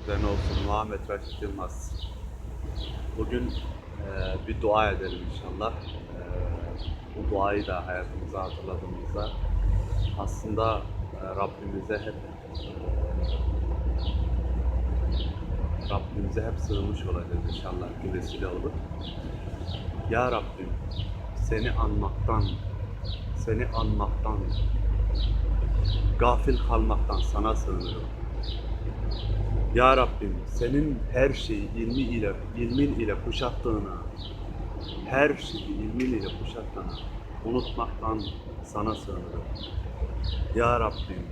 Üzerine olsun Muhammed Raşit Yılmaz. Bugün eee, bir dua edelim inşallah. Eee, bu duayı da hayatımıza hatırladığımızda aslında eee, Rabbimize hep eee, Rabbimize hep sığınmış olacağız inşallah bir vesile olur. Ya Rabbim seni anmaktan, seni anmaktan, gafil kalmaktan sana sığınırım. Ya Rabbim senin her şeyi ilmi ile, ilmin ile kuşattığına, her şeyi ilmin ile kuşattığına unutmaktan sana sığınırım. Ya Rabbim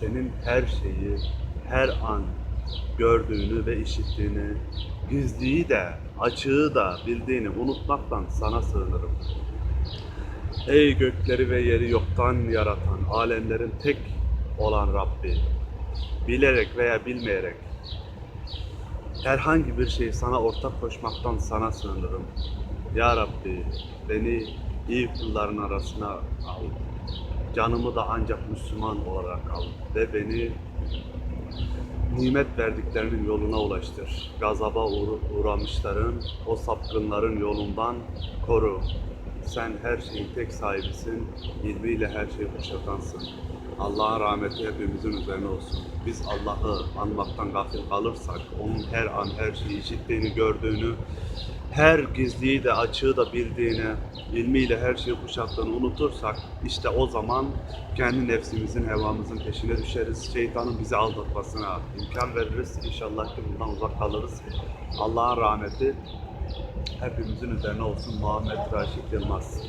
senin her şeyi her an gördüğünü ve işittiğini, gizliyi de açığı da bildiğini unutmaktan sana sığınırım. Ey gökleri ve yeri yoktan yaratan, alemlerin tek olan Rabbi, bilerek veya bilmeyerek herhangi bir şeyi sana ortak koşmaktan sana sığınırım. Ya Rabbi beni iyi kulların arasına al. Canımı da ancak Müslüman olarak al ve beni nimet verdiklerinin yoluna ulaştır. Gazaba uğra- uğramışların, o sapkınların yolundan koru. Sen her şeyin tek sahibisin, ilmiyle her şeyi kuşatansın. Allah'ın rahmeti hepimizin üzerine olsun. Biz Allah'ı anmaktan gafil kalırsak, onun her an her şeyi işittiğini, gördüğünü, her gizliyi de açığı da bildiğini, ilmiyle her şeyi kuşattığını unutursak, işte o zaman kendi nefsimizin, hevamızın peşine düşeriz. Şeytanın bizi aldatmasına imkan veririz. İnşallah ki bundan uzak kalırız. Allah'ın rahmeti hepimizin üzerine olsun. Muhammed Raşit Yılmaz.